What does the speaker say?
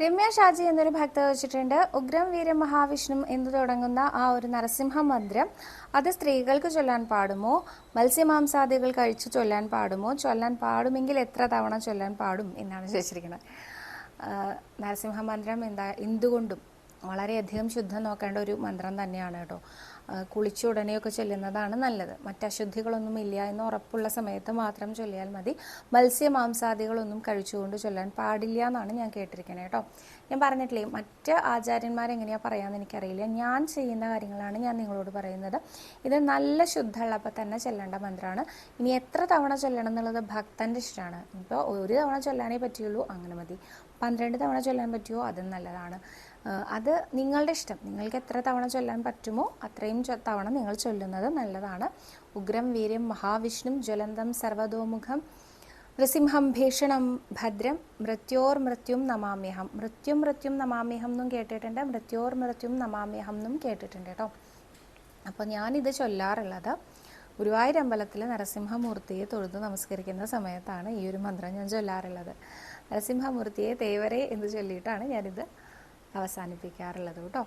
രമ്യ ഷാജി എന്നൊരു ഭക്ത വെച്ചിട്ടുണ്ട്. ഉഗ്രം വീര മഹാവിഷ്ണു എന്ന് തുടങ്ങുന്ന ആ ഒരു നരസിംഹ മന്ത്രം. അത് സ്ത്രീകൾക്ക് ചൊല്ലാൻ പാടുമോ? മത്സ്യമാംസാദികൾ കഴിച്ചു ചൊല്ലാൻ പാടുമോ? ചൊല്ലാൻ പാടുമെങ്കിൽ എത്ര തവണ ചൊല്ലാൻ പാടും എന്നാണ് ചോദിച്ചിരിക്കുന്നത് നരസിംഹ മന്ത്രം എന്താ എന്തുകൊണ്ടും വളരെയധികം ശുദ്ധം നോക്കേണ്ട ഒരു മന്ത്രം തന്നെയാണ് കേട്ടോ. കുളിച്ച ഉടനെയൊക്കെ ചൊല്ലുന്നതാണ് നല്ലത്. മറ്റശുദ്ധികളൊന്നും ഇല്ല എന്ന് ഉറപ്പുള്ള സമയത്ത് മാത്രം ചൊല്ലിയാൽ മതി. മത്സ്യ മാംസാദികളൊന്നും കഴിച്ചുകൊണ്ട് ചൊല്ലാൻ പാടില്ല എന്നാണ് ഞാൻ കേട്ടിരിക്കുന്നത് കേട്ടോ. ഞാൻ പറഞ്ഞിട്ടില്ലേ മറ്റ് ആചാര്യന്മാരെങ്ങനെയാ പറയാമെന്ന് എനിക്കറിയില്ല. ഞാൻ ചെയ്യുന്ന കാര്യങ്ങളാണ് ഞാൻ നിങ്ങളോട് പറയുന്നത്. ഇത് നല്ല ശുദ്ധമുള്ളപ്പോൾ തന്നെ ചൊല്ലേണ്ട മന്ത്രമാണ്. ഇനി എത്ര തവണ ചൊല്ലണം എന്നുള്ളത് ഭക്തന്റെ ഇഷ്ടമാണ്. ഇപ്പോൾ ഒരു തവണ ചൊല്ലാനേ പറ്റുള്ളൂ അങ്ങനെ മതി. പന്ത്രണ്ട് തവണ ചൊല്ലാൻ പറ്റുമോ അതും നല്ലതാണ്. അത് നിങ്ങളുടെ ഇഷ്ടം. നിങ്ങൾക്ക് എത്ര തവണ ചൊല്ലാൻ പറ്റുമോ അത്രയും തവണ നിങ്ങൾ ചൊല്ലുന്നത് നല്ലതാണ്. ഉഗ്രം വീര്യം മഹാവിഷ്ണു ജ്വലന്തം സർവതോമുഖം നൃസിംഹം ഭീഷണം ഭദ്രം മൃത്യോർ മൃത്യും നമാമ്യഹം. മൃത്യും മൃത്യും നമാമ്യഹം എന്നും കേട്ടിട്ടുണ്ട്. മൃത്യോർ മൃത്യും നമാമ്യഹം എന്നും കേട്ടിട്ടുണ്ട് കേട്ടോ. അപ്പോൾ ഞാനിത് ചൊല്ലാറുള്ളത് ഗുരുവായൂർ അമ്പലത്തിൽ നരസിംഹമൂർത്തിയെ തൊഴുത് നമസ്കരിക്കുന്ന സമയത്താണ് ഈ ഒരു മന്ത്രം ഞാൻ ചൊല്ലാറുള്ളത്. നരസിംഹമൂർത്തിയെ തേവരെ എന്ന് ചൊല്ലിയിട്ടാണ് ഞാനിത് അവസാനിപ്പിക്കാറുള്ളത് കേട്ടോ.